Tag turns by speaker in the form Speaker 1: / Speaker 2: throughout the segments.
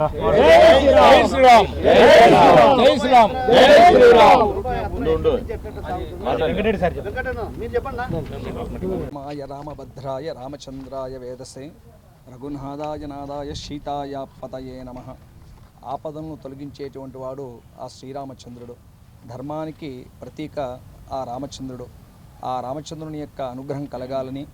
Speaker 1: జై శ్రీరామ్. జై శ్రీరామ్ జై శ్రీరామ్
Speaker 2: మాయ రామభద్రాయ రామచంద్రాయ వేదసే రఘునాథాయ నాదాయ సీతాయ పతయే నమ. ఆపదలను తొలగించేటువంటి వాడు ఆ శ్రీరామచంద్రుడు. ధర్మానికి ప్రతీక ఆ రామచంద్రుడు. ఆ రామచంద్రుని యొక్క అనుగ్రహం కలగాలని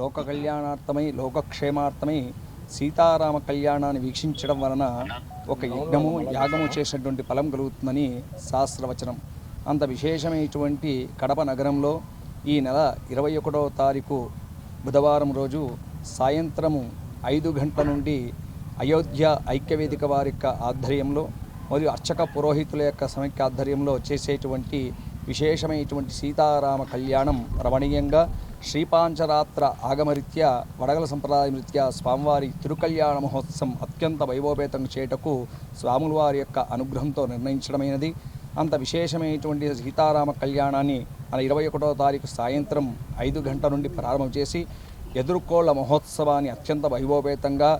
Speaker 2: లోక కళ్యాణార్థమై లోకక్షేమార్థమై సీతారామ కళ్యాణాన్ని వీక్షించడం వలన ఒక యజ్ఞము యాగము చేసినటువంటి ఫలం కలుగుతుందని శాస్త్రవచనం. అంత విశేషమైనటువంటి కడప నగరంలో ఈ నెల ఇరవై ఒకటవ తారీఖు బుధవారం రోజు సాయంత్రము ఐదు గంటల నుండి అయోధ్య ఐక్యవేదిక వారి యొక్క ఆధ్వర్యంలో మరియు అర్చక పురోహితుల యొక్క సమైక్య ఆధ్వర్యంలో చేసేటువంటి విశేషమైనటువంటి సీతారామ కళ్యాణం రమణీయంగా శ్రీపాంచరాత్ర ఆగమరీత్యా వడగల సంప్రదాయం రీత్యా స్వామివారి తిరుకల్యాణ మహోత్సవం అత్యంత వైభోపేతం చేయటకు స్వాముల వారి యొక్క అనుగ్రహంతో నిర్ణయించడమైనది. అంత విశేషమైనటువంటి సీతారామ కళ్యాణాన్ని మన ఇరవై ఒకటో తారీఖు సాయంత్రం ఐదు గంటల నుండి ప్రారంభం చేసి ఎదుర్కోళ్ళ మహోత్సవాన్ని అత్యంత వైభవపేతంగా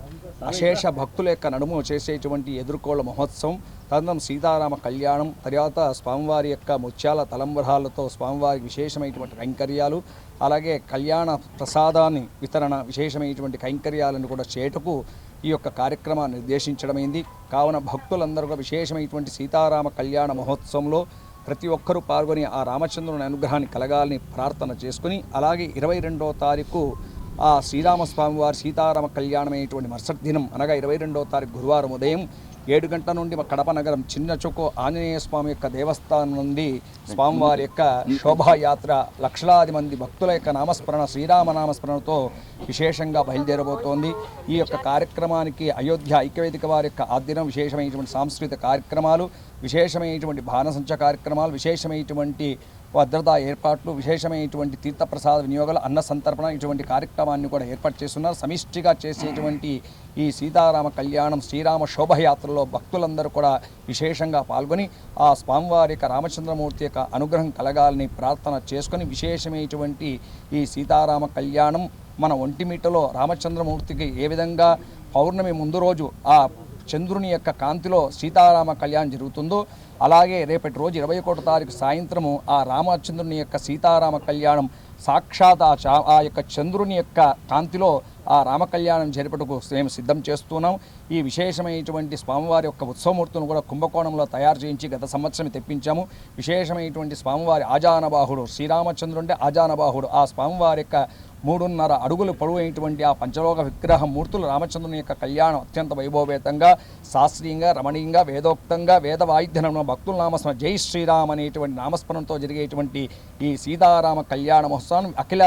Speaker 2: అశేష భక్తుల యొక్క నడుము చేసేటువంటి ఎదుర్కోళ్ళ మహోత్సవం తదనం సీతారామ కళ్యాణం తర్వాత స్వామివారి యొక్క ముత్యాల తలంబరాలతో స్వామివారి విశేషమైనటువంటి కైంకర్యాలు అలాగే కళ్యాణ ప్రసాదాన్ని వితరణ విశేషమైనటువంటి కైంకర్యాలను కూడా చేటకు ఈ యొక్క కార్యక్రమాన్ని నిర్దేశించడమైంది. కావున భక్తులందరూ కూడా విశేషమైనటువంటి సీతారామ కళ్యాణ మహోత్సవంలో ప్రతి ఒక్కరూ పాల్గొని ఆ రామచంద్రుని అనుగ్రహాన్ని కలగాలని ప్రార్థన చేసుకుని అలాగే ఇరవై రెండవ తారీఖు ఆ శ్రీరామస్వామి వారి సీతారామ కళ్యాణమైనటువంటి మరుసటి దినం అనగా ఇరవై రెండవ తారీఖు గురువారం ఉదయం ఏడు గంటల నుండి మా కడప నగరం చిన్న చొక్కు ఆంజనేయ స్వామి యొక్క దేవస్థానం నుండి స్వామివారి యొక్క శోభాయాత్ర లక్షలాది మంది భక్తుల యొక్క నామస్మరణ శ్రీరామ నామస్మరణతో విశేషంగా బయలుదేరబోతోంది. ఈ యొక్క కార్యక్రమానికి అయోధ్య ఐక్యవేదిక వారి యొక్క ఆద్యం విశేషమైనటువంటి సాంస్కృతిక కార్యక్రమాలు విశేషమైనటువంటి బాణసంచ కార్యక్రమాలు విశేషమైనటువంటి భద్రతా ఏర్పాట్లు విశేషమైనటువంటి తీర్థప్రసాద వినియోగాలు అన్న సంతర్పణ ఇటువంటి కార్యక్రమాన్ని కూడా ఏర్పాటు చేస్తున్నారు. సమిష్టిగా చేసేటువంటి ఈ సీతారామ కళ్యాణం శ్రీరామ శోభయాత్రలో భక్తులందరూ కూడా విశేషంగా పాల్గొని ఆ స్వామివారి యొక్క రామచంద్రమూర్తి యొక్క అనుగ్రహం కలగాలని ప్రార్థన చేసుకొని విశేషమైనటువంటి ఈ సీతారామ కళ్యాణం మన ఒంటిమిటలో రామచంద్రమూర్తికి ఏ విధంగా పౌర్ణమి ముందు రోజు ఆ చంద్రుని యొక్క కాంతిలో సీతారామ కళ్యాణం జరుగుతుందో అలాగే రేపటి రోజు ఇరవై ఒకటో తారీఖు సాయంత్రము ఆ రామచంద్రుని యొక్క సీతారామ కళ్యాణం సాక్షాత్ ఆ చా ఆ యొక్క చంద్రుని యొక్క కాంతిలో ఆ రామ కళ్యాణం జరిపటకు మేము సిద్ధం చేస్తున్నాం. ఈ విశేషమైనటువంటి స్వామివారి యొక్క ఉత్సవమూర్తులను కూడా కుంభకోణంలో తయారు చేయించి గత సంవత్సరం తెప్పించాము. విశేషమైనటువంటి స్వామివారి ఆజానబాహుడు శ్రీరామచంద్రుంటే ఆజానబాహుడు. ఆ స్వామివారి యొక్క మూడున్నర అడుగులు పొడవైనటువంటి ఆ పంచలోక విగ్రహ మూర్తులు రామచంద్రుని యొక్క కళ్యాణం అత్యంత వైభవేతంగా శాస్త్రీయంగా రమణీయంగా వేదోక్తంగా వేద వాయిద్యనం భక్తుల నామస్మరణ జై శ్రీరామ్ అనేటువంటి నామస్మరణతో జరిగేటువంటి ఈ సీతారామ కళ్యాణ మహోత్సవం అఖిల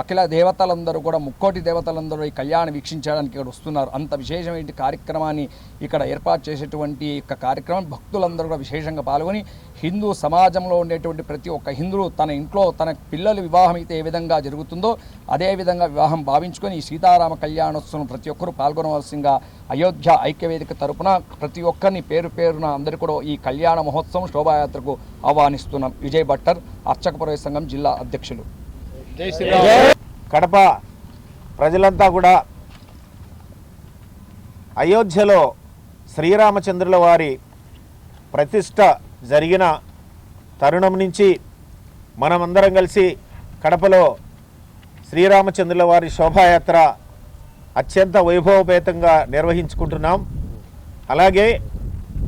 Speaker 2: అఖిల దేవతలందరూ కూడా ముక్కోటి దేవతలందరూ ఈ కళ్యాణం వీక్షించడానికి ఇక్కడ వస్తున్నారు. అంత విశేషమైన కార్యక్రమాన్ని ఇక్కడ ఏర్పాటు చేసేటువంటి యొక్క కార్యక్రమం భక్తులందరూ కూడా విశేషంగా పాల్గొని హిందూ సమాజంలో ఉండేటువంటి ప్రతి ఒక్క హిందువు తన ఇంట్లో తన పిల్లల వివాహం అయితే ఏ విధంగా జరుగుతుందో అదే విధంగా వివాహం భావించుకొని ఈ సీతారామ కళ్యాణోత్సవం ప్రతి ఒక్కరూ పాల్గొనవలసిందిగా అయోధ్య ఐక్యవేదిక తరపున ప్రతి ఒక్కరిని పేరు పేరున అందరూ కూడా ఈ కళ్యాణ మహోత్సవం శోభాయాత్రకు ఆహ్వానిస్తున్నాం. విజయ్ భట్టర్ అర్చక సంఘం జిల్లా అధ్యక్షులు.
Speaker 3: కడప ప్రజలంతా కూడా అయోధ్యలో శ్రీరామచంద్రుల వారి ప్రతిష్ట జరిగిన తరుణం నుంచి మనమందరం కలిసి కడపలో శ్రీరామచంద్రుల వారి శోభాయాత్ర అత్యంత వైభవపేతంగా నిర్వహించుకుంటున్నాం. అలాగే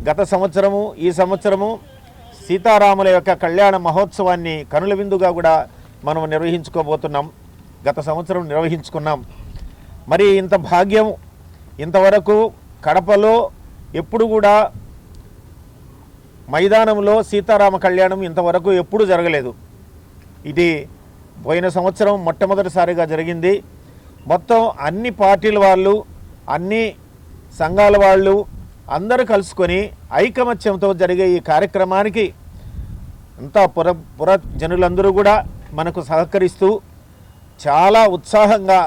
Speaker 3: గత సంవత్సరము ఈ సంవత్సరము సీతారాముల యొక్క కళ్యాణ మహోత్సవాన్ని కనుల విందుగా కూడా మనం నిర్వహించుకోబోతున్నాం గత సంవత్సరం నిర్వహించుకున్నాం. మరి ఇంత భాగ్యం ఇంతవరకు కడపలో ఎప్పుడు కూడా మైదానంలో సీతారామ కళ్యాణం ఇంతవరకు ఎప్పుడు జరగలేదు. ఇది పోయిన సంవత్సరం మొట్టమొదటిసారిగా జరిగింది. మొత్తం అన్ని పార్టీల వాళ్ళు అన్ని సంఘాల వాళ్ళు అందరూ కలుసుకొని ఐకమత్యంతో జరిగే ఈ కార్యక్రమానికి అంతా పుర పుర జనులందరూ కూడా మనకు సహకరిస్తూ చాలా ఉత్సాహంగా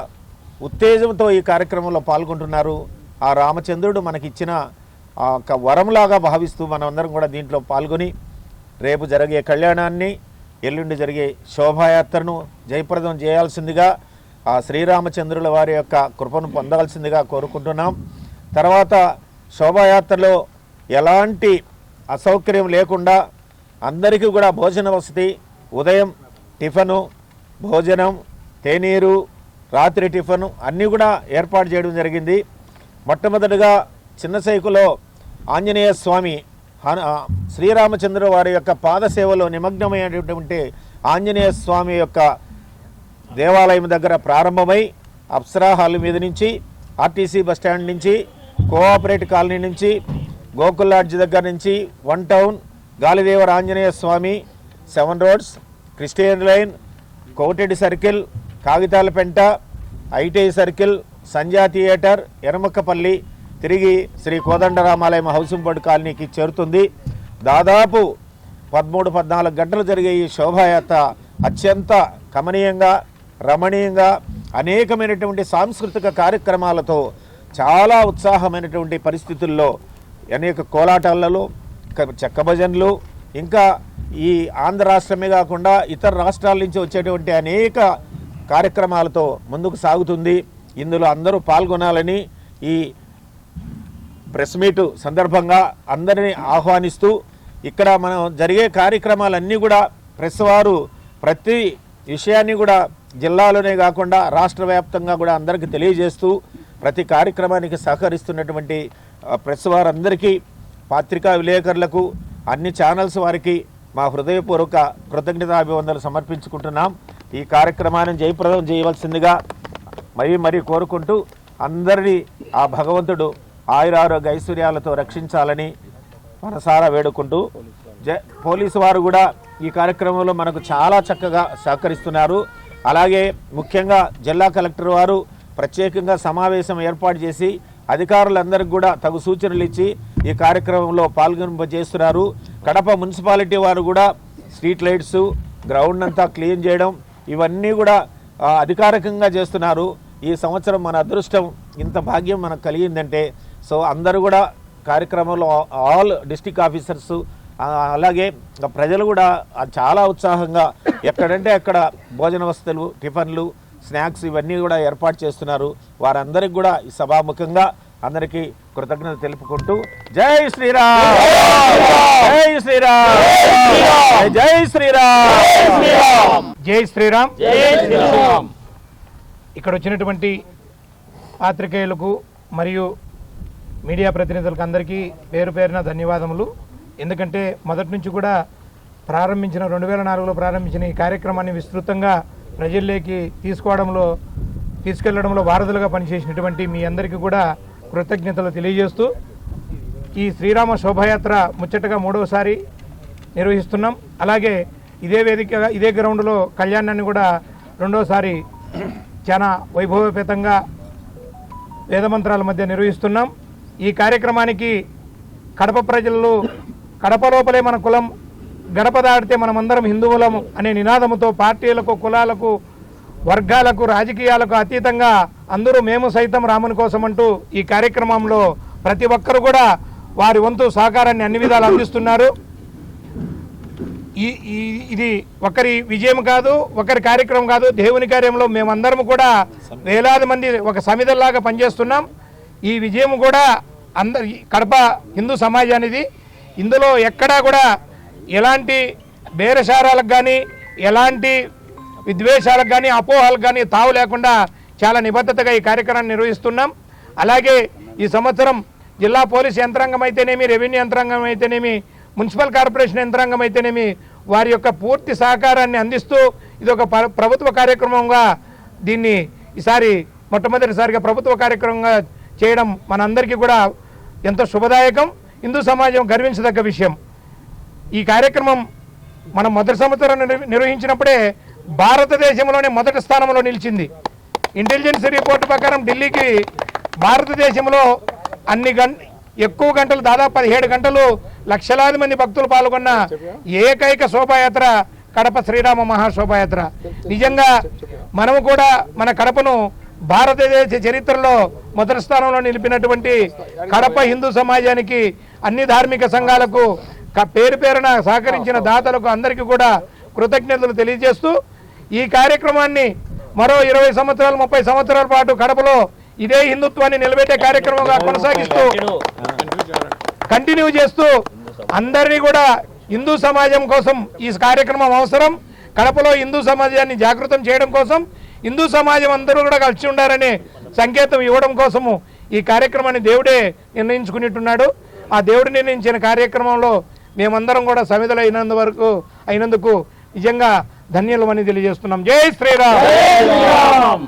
Speaker 3: ఉత్తేజంతో ఈ కార్యక్రమంలో పాల్గొంటున్నారు. ఆ రామచంద్రుడు మనకిచ్చిన ఆ ఒక వరంలాగా భావిస్తూ మనమందరం కూడా దీంట్లో పాల్గొని రేపు జరిగే కళ్యాణాన్ని ఎల్లుండి జరిగే శోభాయాత్రను జయప్రదం చేయాల్సిందిగా ఆ శ్రీరామచంద్రుల వారి యొక్క కృపను పొందాల్సిందిగా కోరుకుంటున్నాం. తర్వాత శోభాయాత్రలో ఎలాంటి అసౌకర్యం లేకుండా అందరికీ కూడా భోజన వసతి ఉదయం టిఫను భోజనం తేనీరు రాత్రి టిఫను అన్నీ కూడా ఏర్పాటు చేయడం జరిగింది. మొట్టమొదటిగా చిన్న సైకులో ఆంజనేయ స్వామి శ్రీరామచంద్ర వారి యొక్క పాదసేవలో నిమగ్నమైనటువంటి ఆంజనేయ స్వామి యొక్క దేవాలయం దగ్గర ప్రారంభమై అప్సరా హాల్ మీద నుంచి ఆర్టీసీ బస్టాండ్ నుంచి కోఆపరేటివ్ కాలనీ నుంచి గోకుల్ లాడ్జ్ దగ్గర నుంచి one town Galidevara Anjaneya Swamy seven roads Christian line coated circle Kagithala Penta ITI circle సంజా theatre ఎరమక్కపల్లి తిరిగి శ్రీ కోదండరామాలయం హౌసింగ్ బోర్డు కాలనీకి చేరుతుంది. దాదాపు పదమూడు పద్నాలుగు గంటలు జరిగే ఈ శోభాయాత్ర అత్యంత కమనీయంగా రమణీయంగా అనేకమైనటువంటి సాంస్కృతిక కార్యక్రమాలతో చాలా ఉత్సాహమైనటువంటి పరిస్థితుల్లో అనేక కోలాటాలలో చెక్క భజనలు ఇంకా ఈ ఆంధ్ర రాష్ట్రమే కాకుండా ఇతర రాష్ట్రాల నుంచి వచ్చేటువంటి అనేక కార్యక్రమాలతో ముందుకు సాగుతుంది. ఇందులో అందరూ పాల్గొనాలని ఈ ప్రెస్ మీట్ సందర్భంగా అందరినీ ఆహ్వానిస్తూ ఇక్కడ మనం జరిగే కార్యక్రమాలన్నీ కూడా ప్రెస్ వారు ప్రతి విషయాన్ని కూడా జిల్లాలోనే కాకుండా రాష్ట్ర వ్యాప్తంగా కూడా అందరికీ తెలియజేస్తూ ప్రతి కార్యక్రమానికి సహకరిస్తున్నటువంటి ప్రెస్ వారందరికీ పాత్రికా విలేకరులకు అన్ని ఛానల్స్ వారికి మా హృదయపూర్వక కృతజ్ఞతాభివందనలు సమర్పించుకుంటున్నాం. ఈ కార్యక్రమాన్ని జయప్రదం చేయవలసిందిగా మరీ మరీ కోరుకుంటూ అందరినీ ఆ భగవంతుడు ఆయురారోగ్య ఐశ్వర్యాలతో రక్షించాలని మనసారా వేడుకుంటూ జ పోలీసు వారు కూడా ఈ కార్యక్రమంలో మనకు చాలా చక్కగా సహకరిస్తున్నారు. అలాగే ముఖ్యంగా జిల్లా కలెక్టర్ వారు ప్రత్యేకంగా సమావేశం ఏర్పాటు చేసి అధికారులందరికీ కూడా తగు సూచనలు ఇచ్చి ఈ కార్యక్రమంలో పాల్గొనింపజేస్తున్నారు కడప మున్సిపాలిటీ వారు కూడా స్ట్రీట్ లైట్స్ గ్రౌండ్ అంతా క్లీన్ చేయడం ఇవన్నీ కూడా అధికారికంగా చేస్తున్నారు. ఈ సంవత్సరం మన అదృష్టం ఇంత భాగ్యం మనకు కలిగిందంటే సో అందరూ కూడా కార్యక్రమంలో ఆల్ డిస్టిక్ ఆఫీసర్స్ అలాగే ప్రజలు కూడా చాలా ఉత్సాహంగా ఎక్కడంటే అక్కడ భోజన వసతులు టిఫిన్లు స్నాక్స్ ఇవన్నీ కూడా ఏర్పాటు చేస్తున్నారు. వారందరికి కూడా ఈ సభాముఖంగా అందరికీ కృతజ్ఞత తెలుపుకుంటూ జై శ్రీరామ్! జై శ్రీరామ్! జై శ్రీరామ్!
Speaker 4: జై శ్రీరామ్!
Speaker 1: జై శ్రీరామ్!
Speaker 4: ఇక్కడ వచ్చినటువంటి పాత్రికేయులకు మరియు మీడియా ప్రతినిధులకు అందరికీ పేరు పేరున ధన్యవాదములు. ఎందుకంటే మొదటి నుంచి కూడా ప్రారంభించిన రెండు వేల నాలుగులో ప్రారంభించిన ఈ కార్యక్రమాన్ని విస్తృతంగా ప్రజల్లోకి తీసుకోవడంలో తీసుకెళ్ళడంలో వారధులుగా పనిచేసినటువంటి మీ అందరికీ కూడా కృతజ్ఞతలు తెలియజేస్తూ ఈ శ్రీరామ శోభాయాత్ర ముచ్చటగా మూడవసారి నిర్వహిస్తున్నాం. అలాగే ఇదే వేదిక ఇదే గ్రౌండ్లో కళ్యాణాన్ని కూడా రెండోసారి చాలా వైభవపేతంగా వేదమంత్రాల మధ్య నిర్వహిస్తున్నాం. ఈ కార్యక్రమానికి కడప ప్రజలు కడప లోపలే మన కులం గడప దాటితే మనమందరం హిందువులము అనే నినాదముతో పార్టీలకు కులాలకు వర్గాలకు రాజకీయాలకు అతీతంగా అందరూ మేము సైతం రాముని కోసం అంటూ ఈ కార్యక్రమంలో ప్రతి ఒక్కరు కూడా వారి వంతు సహకారాన్ని అన్ని విధాలు అందిస్తున్నారు. ఈ ఇది ఒకరి విజయం కాదు ఒకరి కార్యక్రమం కాదు దేవుని కార్యంలో మేమందరం కూడా వేలాది మంది ఒక సమిధల్లాగా పనిచేస్తున్నాం. ఈ విజయం కూడా అందరి కడప హిందూ సమాజానిది. ఇందులో ఎక్కడా కూడా ఎలాంటి బేరసారాలకు కానీ ఎలాంటి విద్వేషాలకు కానీ అపోహలకు కానీ తావు లేకుండా చాలా నిబద్ధతగా ఈ కార్యక్రమాన్ని నిర్వహిస్తున్నాం. అలాగే ఈ సంవత్సరం జిల్లా పోలీస్ యంత్రాంగం అయితేనేమి రెవెన్యూ యంత్రాంగం అయితేనేమి మున్సిపల్ కార్పొరేషన్ యంత్రాంగం అయితేనేమి వారి యొక్క పూర్తి సహకారాన్ని అందిస్తూ ఇది ఒక ప్రభుత్వ కార్యక్రమంగా దీన్ని ఈసారి మొట్టమొదటిసారిగా ప్రభుత్వ కార్యక్రమంగా చేయడం మనందరికీ కూడా ఎంతో శుభదాయకం. హిందూ సమాజం గర్వించదగ్గ విషయం. ఈ కార్యక్రమం మనం మొదటి సంవత్సరం నిర్వ- నిర్వహించినప్పుడే భారతదేశంలోనే మొదటి స్థానంలో నిలిచింది. ఇంటెలిజెన్స్ రిపోర్ట్ ప్రకారం ఢిల్లీకి భారతదేశంలో అన్ని గం ఎక్కువ గంటలు దాదాపు పదిహేడు గంటలు లక్షలాది మంది భక్తులు పాల్గొన్న ఏకైక శోభాయాత్ర కడప శ్రీరామ మహాశోభాయాత్ర. నిజంగా మనము కూడా మన కడపను భారతదేశ చరిత్రలో మొదటి స్థానంలో నిలిపినటువంటి కడప హిందూ సమాజానికి అన్ని ధార్మిక సంఘాలకు పేరు పేరున సహకరించిన దాతలకు అందరికీ కూడా కృతజ్ఞతలు తెలియజేస్తూ ఈ కార్యక్రమాన్ని మరో ఇరవై సంవత్సరాలు ముప్పై సంవత్సరాల పాటు కడపలో ఇదే హిందుత్వాన్ని నిలబెట్టే కార్యక్రమంగా కొనసాగిస్తూ కంటిన్యూ చేస్తూ అందరినీ కూడా హిందూ సమాజం కోసం ఈ కార్యక్రమం అవసరం. కడపలో హిందూ సమాజాన్ని జాగృతం చేయడం కోసం హిందూ సమాజం అందరూ కూడా కలిసి ఉండాలనే సంకేతం ఇవ్వడం కోసము ఈ కార్యక్రమాన్ని దేవుడే నిర్ణయించుకునేట్టున్నాడు. ఆ దేవుడు నిర్ణయించిన కార్యక్రమంలో మేమందరం కూడా సమిధులు అయినందు వరకు అయినందుకు నిజంగా ధన్యులమని తెలియజేస్తున్నాం. జై శ్రీరామ్.